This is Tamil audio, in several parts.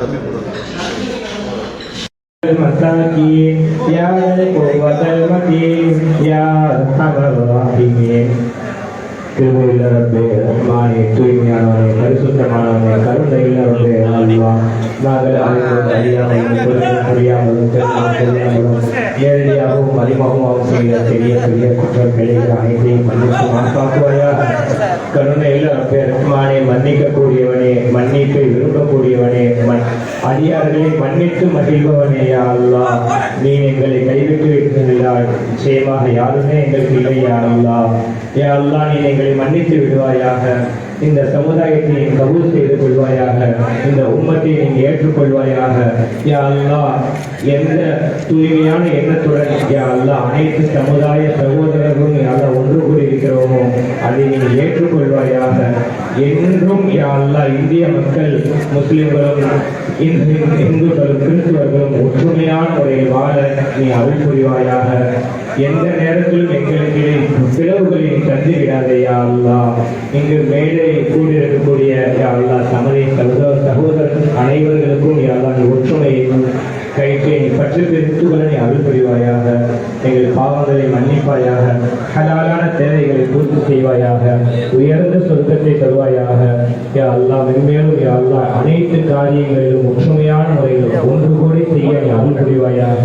también por acá. Masaki, ya le puedo hacer mati, ya estaba lo aquí. திருவையிலிருந்து Ammani தூய்மையானவரை பரிசுத்தமானவரை கருணையிலிருந்து நாங்கள் அறியாமலும் தெரியாமலும் நேரடியாகவும் அறிமுகமாகவும் செய்த பெரிய பெரிய குற்றம் பிழைகள் அனைத்தையும் மன்னித்து மாசாக்குவாயாக கருணையில் ரப்பே ரஹ்மானே மன்னிக்கக்கூடியவனே மன்னிப்பை விரும்பக்கூடியவனே மன் அடியார்களை மன்னித்து மகிழ்பவனே யா நீ எங்களை கைவிட்டு விட்டாய் நிச்சயமாக யாருமே எங்களுக்கு இல்லை யா அல்லாஹ் யா நீ எங்களை மன்னித்து விடுவாயாக. இந்த சமுதாயத்தை நீ கபூல் செய்து இந்த உம்மத்தை நீ ஏற்றுக்கொள்வாயாக. யா எந்த தூய்மையான எண்ணத்துடன் யா அல்லாஹ் அனைத்து சமுதாய சகோதரர்களும் யா ஒன்று கூடியிருக்கிறோமோ அதை நீ ஏற்றுக்கொள்வாயாக. என்றும் யா இந்திய மக்கள் முஸ்லிம்களும் இந்துக்களும் கிறிஸ்துவர்களும் ஒற்றுமையான முறையில் வாழ நீ அருள் புரிவாயாக. எந்த நேரத்திலும் எங்களுக்கு தந்து விடாதே யா அல்லாஹ். இங்கு மேடை கூடியிருக்கக்கூடிய யா அல்லாஹ் சமதி சகோதர சகோதரன் அனைவர்களுக்கும் யா அல்லாஹ் ஒற்றுமையை கைக்கு நீ பற்றி பெருத்துகளை நீ அருள் புரிவாயாக. எங்கள் பாவங்களை மன்னிப்பாயாக. ஹலாலான தேவைகளை பூர்த்தி செய்வாயாக. உயர்ந்த சொர்க்கத்தை தருவாயாக. யா அல்லாஹ் மென்மேலும் யா அல்லாஹ் அனைத்து காரியங்களிலும் ஒற்றுமையான முறையில் ஒன்று கூடி செய்ய நீ அருள் புரிவாயாக.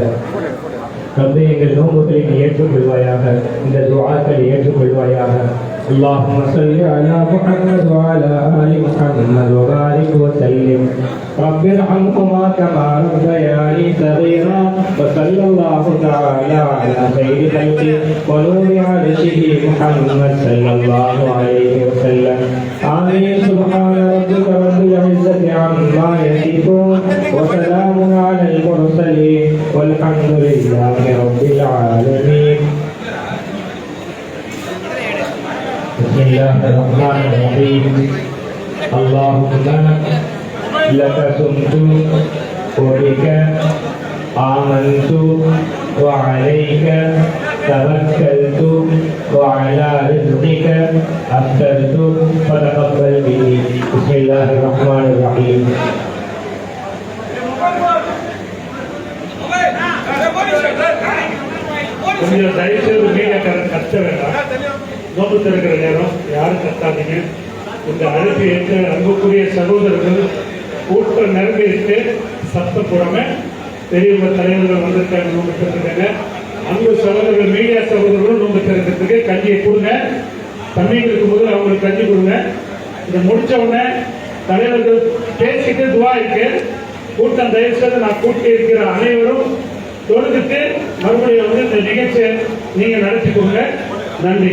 ரப்பே எங்கள் நோம்புகளை நீ ஏற்றுக்கொள்வாயாக இந்த துஆக்களை ஏற்றுக்கொள்வாயாக اللهم صل على محمد وعلى آل محمد وبارك وسلم رب ارحمهما كما ربياني صغيرا وصلى الله تعالى على خير خلقه ونور عرشه محمد صلى الله عليه وسلم آمين سبحان ربك رب العزة عما يصفون وسلام على المرسلين والحمد لله رب العالمين بسم الله الرحمن الرحيم اللهم لك سمت وبك آمنت وعليك توكلت وعلى رزقك أفطرت فتقبل مني بسم الله الرحمن الرحيم கொஞ்சம் தயவுசெய்து மீடியாக்காரன் கத்த வேண்டாம். நோம்பு திறக்கிற நேரம் யாரும் கத்தாதீங்க. இந்த அழைப்பு ஏற்ற அன்புக்குரிய சகோதரர்கள் கூட்டம் நிரம்பி இருக்கு சத்தம் போடாம பெரியவங்க தலைவர்கள் வந்திருக்காங்க நோம்பு திறந்துருக்காங்க அன்பு சகோதரர்கள் மீடியா சகோதரர்களும் நோம்பு திறக்கிறதுக்கு கஞ்சியை கொடுங்க. தண்ணீர் இருக்கும்போது அவங்களுக்கு கஞ்சி கொடுங்க. இதை முடிச்ச உடனே தலைவர்கள் பேசிட்டு துவா இருக்கு. கூட்டம் தயவு செய்து நான் கூட்டி இருக்கிற அனைவரும் தொழுதுட்டு மறுபடியும் வந்து இந்த நிகழ்ச்சியை நீங்க நடத்தி கொடுங்க நன்றி.